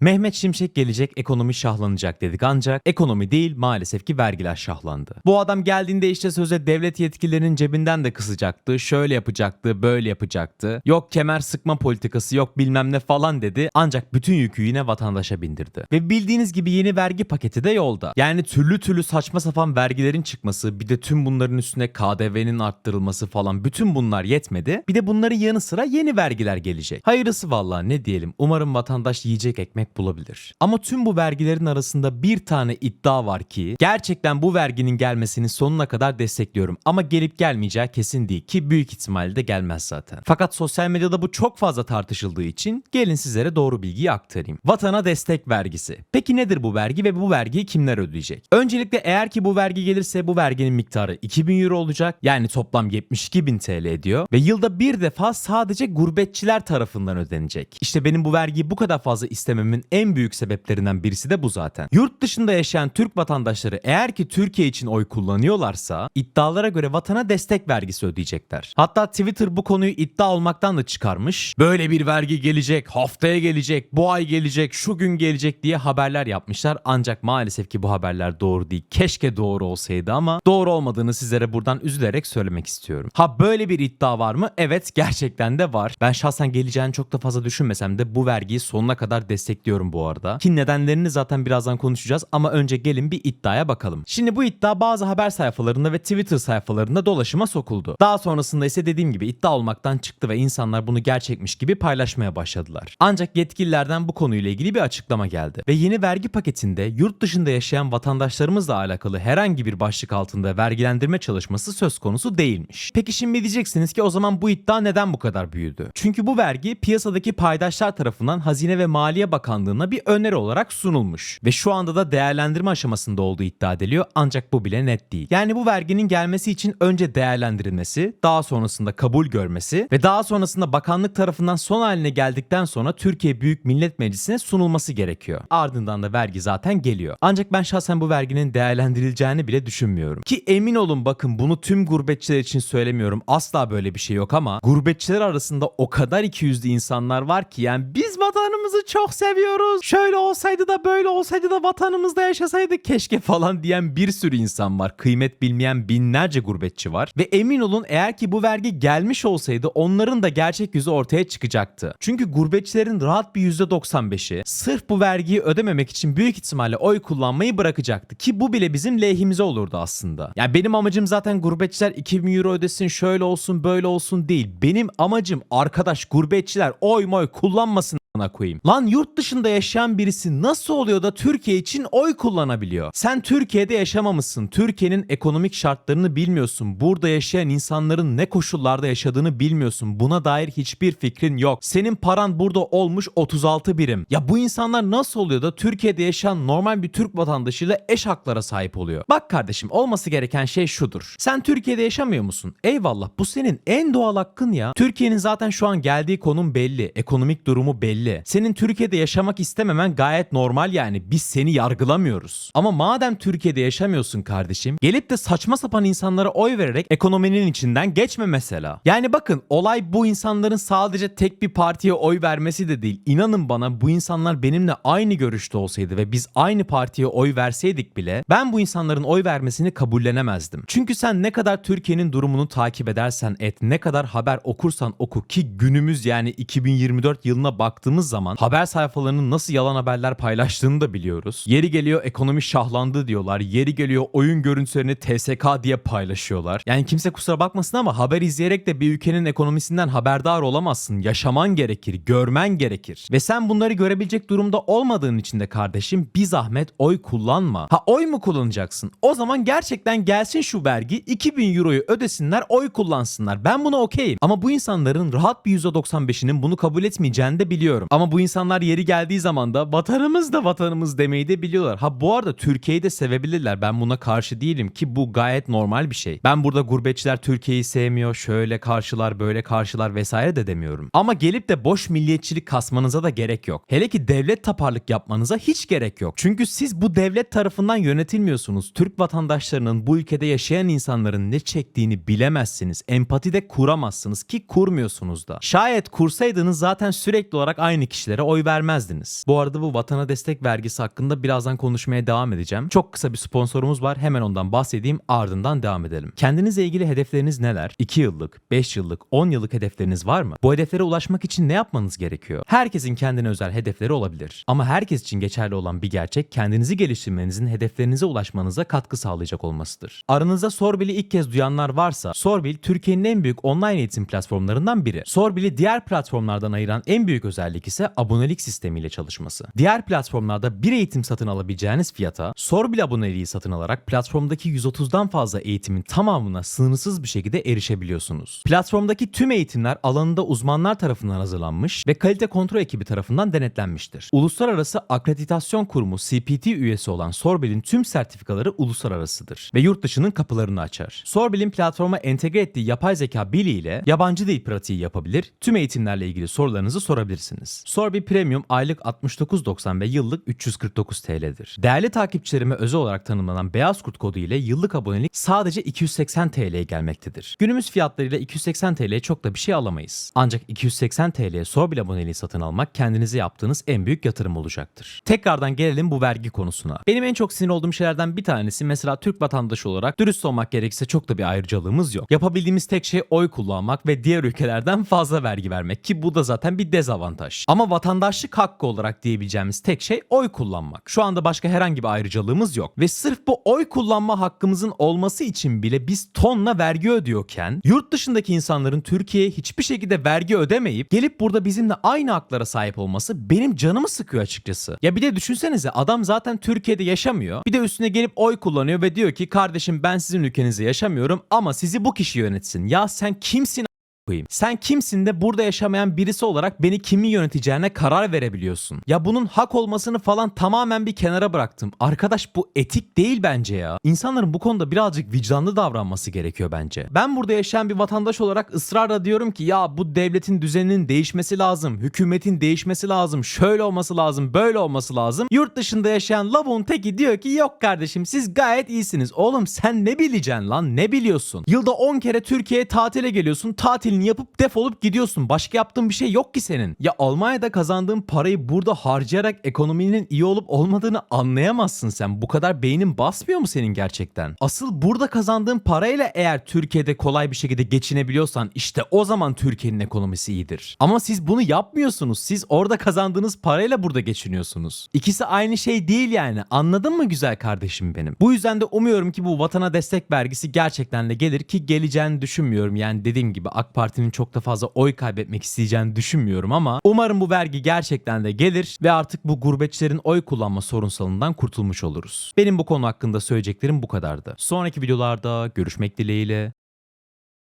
Mehmet Şimşek gelecek ekonomi şahlanacak dedik ancak ekonomi değil maalesef ki vergiler şahlandı. Bu adam geldiğinde işte söze devlet yetkililerinin cebinden de kısacaktı, şöyle yapacaktı, böyle yapacaktı. Yok kemer sıkma politikası yok bilmem ne falan dedi ancak bütün yükü yine vatandaşa bindirdi. Ve bildiğiniz gibi yeni vergi paketi de yolda. Yani türlü türlü saçma sapan vergilerin çıkması bir de tüm bunların üstüne KDV'nin arttırılması falan bütün bunlar yetmedi. Bir de bunların yanı sıra yeni vergiler gelecek. Hayırlısı vallahi ne diyelim. Umarım vatandaş yiyecek ekmek bulabilir. Ama tüm bu vergilerin arasında bir tane iddia var ki gerçekten bu verginin gelmesini sonuna kadar destekliyorum. Ama gelip gelmeyeceği kesin değil ki büyük ihtimalle de gelmez zaten. Fakat sosyal medyada bu çok fazla tartışıldığı için gelin sizlere doğru bilgiyi aktarayım. Vatana destek vergisi. Peki nedir bu vergi ve bu vergiyi kimler ödeyecek? Öncelikle eğer ki bu vergi gelirse bu verginin miktarı 2000 euro olacak. Yani toplam 72 bin TL ediyor. Ve yılda bir defa sadece gurbetçiler tarafından ödenecek. İşte benim bu vergiyi bu kadar fazla istememin en büyük sebeplerinden birisi de bu zaten. Yurt dışında yaşayan Türk vatandaşları eğer ki Türkiye için oy kullanıyorlarsa iddialara göre vatana destek vergisi ödeyecekler. Hatta Twitter bu konuyu iddia olmaktan da çıkarmış. Böyle bir vergi gelecek, haftaya gelecek, bu ay gelecek, şu gün gelecek diye haberler yapmışlar. Ancak maalesef ki bu haberler doğru değil. Keşke doğru olsaydı ama doğru olmadığını sizlere buradan üzülerek söylemek istiyorum. Ha böyle bir iddia var mı? Evet gerçekten de var. Ben şahsen geleceğini çok da fazla düşünmesem de bu vergiyi sonuna kadar destekliyorum bu arada. Ki nedenlerini zaten birazdan konuşacağız ama önce gelin bir iddiaya bakalım. Şimdi bu iddia bazı haber sayfalarında ve Twitter sayfalarında dolaşıma sokuldu. Daha sonrasında ise dediğim gibi iddia olmaktan çıktı ve insanlar bunu gerçekmiş gibi paylaşmaya başladılar. Ancak yetkililerden bu konuyla ilgili bir açıklama geldi. Ve yeni vergi paketinde yurt dışında yaşayan vatandaşlarımızla alakalı herhangi bir başlık altında vergilendirme çalışması söz konusu değilmiş. Peki şimdi diyeceksiniz ki o zaman bu iddia neden bu kadar büyüdü? Çünkü bu vergi piyasadaki paydaşlar tarafından Hazine ve Maliye Bakanlığı'na bir öneri olarak sunulmuş. Ve şu anda da değerlendirme aşamasında olduğu iddia ediliyor ancak bu bile net değil. Yani bu verginin gelmesi için önce değerlendirilmesi, daha sonrasında kabul görmesi ve daha sonrasında bakanlık tarafından son haline geldikten sonra Türkiye Büyük Millet Meclisi'ne sunulması gerekiyor. Ardından da vergi zaten geliyor. Ancak ben şahsen bu verginin değerlendirileceğini bile düşünmüyorum. Ki emin olun bakın bunu tüm gurbetçiler için söylemiyorum. Asla böyle bir şey yok ama gurbetçiler arasında o kadar ikiyüzlü insanlar var ki yani biz vatanımızı çok seviyoruz. Şöyle olsaydı da böyle olsaydı da vatanımızda yaşasaydık keşke falan diyen bir sürü insan var. Kıymet bilmeyen binlerce gurbetçi var. Ve emin olun eğer ki bu vergi gelmiş olsaydı onların da gerçek yüzü ortaya çıkacaktı. Çünkü gurbetçilerin rahat bir %95'i sırf bu vergiyi ödememek için büyük ihtimalle oy kullanmayı bırakacaktı. Ki bu bile bizim lehimize olurdu aslında. Yani benim amacım zaten gurbetçiler 2000 euro ödesin şöyle olsun böyle olsun değil. Benim amacım arkadaş gurbetçiler oy moy kullanmasın a**ına koyayım. Lan yurt dışında yaşayan birisi nasıl oluyor da Türkiye için oy kullanabiliyor? Sen Türkiye'de yaşamamışsın. Türkiye'nin ekonomik şartlarını bilmiyorsun. Burada yaşayan insanların ne koşullarda yaşadığını bilmiyorsun. Buna dair hiçbir fikrin yok. Senin paran burada olmuş 36 birim. Ya bu insanlar nasıl oluyor da Türkiye'de yaşayan normal bir Türk vatandaşıyla eş haklara sahip oluyor? Bak kardeşim olması gereken şey şudur. Sen Türkiye'de yaşamıyor musun? Eyvallah bu senin en doğal hakkın ya. Türkiye'nin zaten şu an geldiği konum belli. Ekonomik durumu belli. Senin Türkiye'de yaşamak istememen gayet normal yani. Biz seni yargılamıyoruz. Ama madem Türkiye'de yaşamıyorsun kardeşim, gelip de saçma sapan insanlara oy vererek ekonominin içinden geçme mesela. Yani bakın olay bu insanların sadece tek bir partiye oy vermesi de değil. İnanın bana bu insanlar benimle aynı görüşte olsaydı ve biz aynı partiye oy verseydik bile ben bu insanların oy vermesini kabullenemezdim. Çünkü sen ne kadar Türkiye'nin durumunu takip edersen et, ne kadar haber okursan oku ki günümüz yani 2024 yılına baktığımız zaman haber sayfalarının nasıl yalan haberler paylaştığını da biliyoruz. Yeri geliyor ekonomi şahlandı diyorlar. Yeri geliyor oyun görüntülerini TSK diye paylaşıyorlar. Yani kimse kusura bakmasın ama haber izleyerek de bir ülkenin ekonomisinden haberdar olamazsın. Yaşaman gerekir, görmen gerekir. Ve sen bunları görebilecek durumda olmadığın için de kardeşim bir zahmet oy kullanma. Ha oy mu kullanacaksın? O zaman gerçekten gelsin şu vergi 2000 euroyu ödesinler oy kullansınlar. Ben buna okeyim. Ama bu insanların rahat bir %95'inin bunu kabul etmeyeceğini de biliyorum. Ama bu insanlar yeri geldiği zaman da vatanımız da vatanımız demeyi de biliyorlar. Ha bu arada Türkiye'yi de sevebilirler. Ben buna karşı değilim ki bu gayet normal bir şey. Ben burada gurbetçiler Türkiye'yi sevmiyor, şöyle karşılar, böyle karşılar vesaire de demiyorum. Ama gelip de boş milliyetçilik kasmanıza da gerek yok. Hele ki devlet taparlık yapmanıza hiç gerek yok. Çünkü siz bu devlet tarafından yönetilmiyorsunuz. Türk vatandaşlarının bu ülkede yaşayan insanların ne çektiğini bilemezsiniz. Empati de kuramazsınız ki kurmuyorsunuz da. Şayet kursaydınız zaten sürekli olarak aynı kişilere oy vermezdiniz. Bu arada bu vatana destek vergisi hakkında birazdan konuşmaya devam edeceğim. Çok kısa bir sponsorumuz var. Hemen ondan bahsedeyim ardından devam edelim. Kendinizle ilgili hedefleriniz neler? 2 yıllık, 5 yıllık, 10 yıllık hedefleriniz var mı? Bu hedeflere ulaşmak için ne yapmanız gerekiyor? Herkesin kendine özel hedefleri olabilir. Ama herkes için geçerli olan bir gerçek kendinizi geliştirmenizin hedeflerinize ulaşmanıza katkı sağlayacak olmasıdır. Aranızda Sorbil'i ilk kez duyanlar varsa Sorbil Türkiye'nin en büyük online eğitim platformlarından biri. Sorbil'i diğer platformlardan ayıran en büyük özellik ise abonelik sistemiyle çalışması. Diğer platformlarda bir eğitim satın alabileceğiniz fiyata Sorbil aboneliği satın alarak platformdaki 130'dan fazla eğitimin tamamına sınırsız bir şekilde erişebiliyorsunuz. Platformdaki tüm eğitimler alanında uzmanlar tarafından hazırlanmış ve kalite kontrol ekibi tarafından denetlenmiştir. Uluslararası Akreditasyon Kurumu CPT üyesi olan Sorbil'in tüm sertifikaları uluslararasıdır ve yurt dışının kapılarını açar. Sorbil'in platforma entegre ettiği yapay zeka Billy ile yabancı dil pratiği yapabilir, tüm eğitimlerle ilgili sorularınızı sorabilirsiniz. Sorbil Premium aylık 69.90 ve yıllık 349 TL'dir. Değerli takipçilerime özel olarak tanımlanan Beyaz Kurt kodu ile yıllık abonelik sadece 280 TL'ye gelmektedir. Günümüz fiyatlarıyla 280 TL'ye çok da bir şey alamayız. Ancak 280 TL'ye Sorbil aboneliği satın almak kendinize yaptığınız en büyük yatırım olacaktır. Tekrardan gelelim bu vergi konusuna. Benim en çok sinir olduğum şeylerden bir tanesi mesela Türk vatandaşı olarak dürüst olmak gerekirse çok da bir ayrıcalığımız yok. Yapabildiğimiz tek şey oy kullanmak ve diğer ülkelerden fazla vergi vermek ki bu da zaten bir dezavantaj. Ama vatandaşlık hakkı olarak diyebileceğimiz tek şey oy kullanmak. Şu anda başka herhangi bir ayrıcalığımız yok. Ve sırf bu oy kullanma hakkımızın olması için bile biz tonla vergi ödüyorken yurt dışındaki insanların Türkiye'ye hiçbir şekilde vergi ödemeyip gelip burada bizimle aynı haklara sahip olması benim canımı sıkıyor açıkçası. Ya bir de düşünsenize adam zaten Türkiye'de yaşamıyor. Bir de üstüne gelip oy kullanıyor ve diyor ki kardeşim ben sizin ülkenizde yaşamıyorum ama sizi bu kişi yönetsin. Ya sen kimsin koyayım. Sen kimsin de burada yaşamayan birisi olarak beni kimin yöneteceğine karar verebiliyorsun. Ya bunun hak olmasını falan tamamen bir kenara bıraktım. Arkadaş bu etik değil bence ya. İnsanların bu konuda birazcık vicdanlı davranması gerekiyor bence. Ben burada yaşayan bir vatandaş olarak ısrarla diyorum ki ya bu devletin düzeninin değişmesi lazım. Hükümetin değişmesi lazım. Şöyle olması lazım. Böyle olması lazım. Yurt dışında yaşayan lavuğun teki diyor ki yok kardeşim siz gayet iyisiniz. Oğlum sen ne bileceksin lan ne biliyorsun? Yılda 10 kere Türkiye'ye tatile geliyorsun. Tatilini yapıp defolup gidiyorsun. Başka yaptığın bir şey yok ki senin. Ya Almanya'da kazandığın parayı burada harcayarak ekonominin iyi olup olmadığını anlayamazsın sen. Bu kadar beynin basmıyor mu senin gerçekten? Asıl burada kazandığın parayla eğer Türkiye'de kolay bir şekilde geçinebiliyorsan işte o zaman Türkiye'nin ekonomisi iyidir. Ama siz bunu yapmıyorsunuz. Siz orada kazandığınız parayla burada geçiniyorsunuz. İkisi aynı şey değil yani. Anladın mı güzel kardeşim benim? Bu yüzden de umuyorum ki bu vatana destek vergisi gerçekten de gelir ki geleceğini düşünmüyorum. Yani dediğim gibi AK Parti'nin çok da fazla oy kaybetmek isteyeceğini düşünmüyorum ama umarım bu vergi gerçekten de gelir ve artık bu gurbetçilerin oy kullanma sorunsalından kurtulmuş oluruz. Benim bu konu hakkında söyleyeceklerim bu kadardı. Sonraki videolarda görüşmek dileğiyle.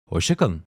Hoşçakalın.